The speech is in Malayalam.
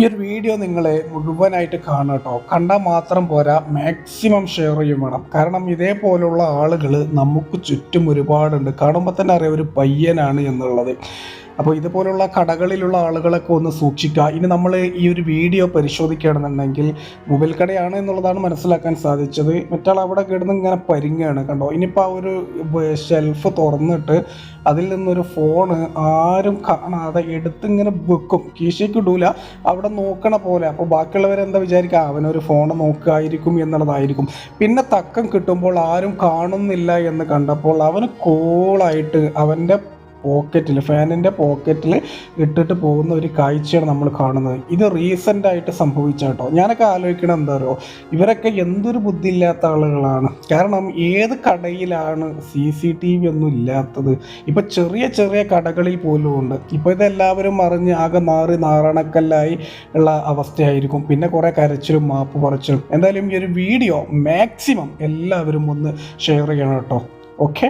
ഈ ഒരു വീഡിയോ നിങ്ങളെ മുഴുവനായിട്ട് കാണുക കേട്ടോ. കണ്ടാൽ മാത്രം പോരാ മാക്സിമം ഷെയർ ചെയ്യും വേണം. കാരണം ഇതേപോലുള്ള ആളുകൾ നമുക്ക് ചുറ്റും ഒരുപാടുണ്ട്. കാണുമ്പോൾ തന്നെ അറിയാം ഒരു പയ്യനാണ് എന്നുള്ളത്. അപ്പോൾ ഇതുപോലുള്ള കടകളിലുള്ള ആളുകളൊക്കെ ഒന്ന് സൂക്ഷിക്കുക. ഇനി നമ്മൾ ഈ ഒരു വീഡിയോ പരിശോധിക്കുകയാണെന്നുണ്ടെങ്കിൽ മൊബൈൽ കടയാണ് എന്നുള്ളതാണ് മനസ്സിലാക്കാൻ സാധിച്ചത്. മറ്റാൾ അവിടെ കിടന്ന് ഇങ്ങനെ പരിങ്ങുകയാണ് കണ്ടോ? ഇനിയിപ്പോൾ ആ ഒരു ഷെൽഫ് തുറന്നിട്ട് അതിൽ നിന്നൊരു ഫോണ് ആരും കാണാതെ എടുത്തിങ്ങനെ വെക്കും. കീശയ്ക്ക് ഇടൂല. അവിടെ നോക്കണ പോലെ. അപ്പോൾ ബാക്കിയുള്ളവരെന്താ വിചാരിക്കുക? അവനൊരു ഫോൺ നോക്കുകയായിരിക്കും എന്നുള്ളതായിരിക്കും. പിന്നെ തക്കം കിട്ടുമ്പോൾ ആരും കാണുന്നില്ല എന്ന് കണ്ടപ്പോൾ അവന് കോളായിട്ട് അവന്റെ പോക്കറ്റിൽ ഫാനിന്റെ പോക്കറ്റിൽ ഇട്ടിട്ട് പോകുന്ന ഒരു കാഴ്ചയാണ് നമ്മൾ കാണുന്നത്. ഇത് റീസെന്റ് ആയിട്ട് സംഭവിച്ച കേട്ടോ ഞാനൊക്കെ ആലോചിക്കണം എന്താ പറയുക ഇവരൊക്കെ എന്തൊരു ബുദ്ധിയില്ലാത്ത ആളുകളാണ്. കാരണം ഏത് കടയിലാണ് സി സി ടി വി ഒന്നും ഇല്ലാത്തത്. ഇപ്പം ചെറിയ ചെറിയ കടകളിൽ പോലും ഉണ്ട്. ഇപ്പോൾ ഇതെല്ലാവരും അറിഞ്ഞ് ആകെ നാറി നാറണക്കല്ലായി ഉള്ള അവസ്ഥയായിരിക്കും. പിന്നെ കുറേ കരച്ചിലും മാപ്പ് പറച്ചിലും. എന്തായാലും ഈ ഒരു വീഡിയോ മാക്സിമം എല്ലാവരും ഒന്ന് ഷെയർ ചെയ്യണം കേട്ടോ. ഓക്കെ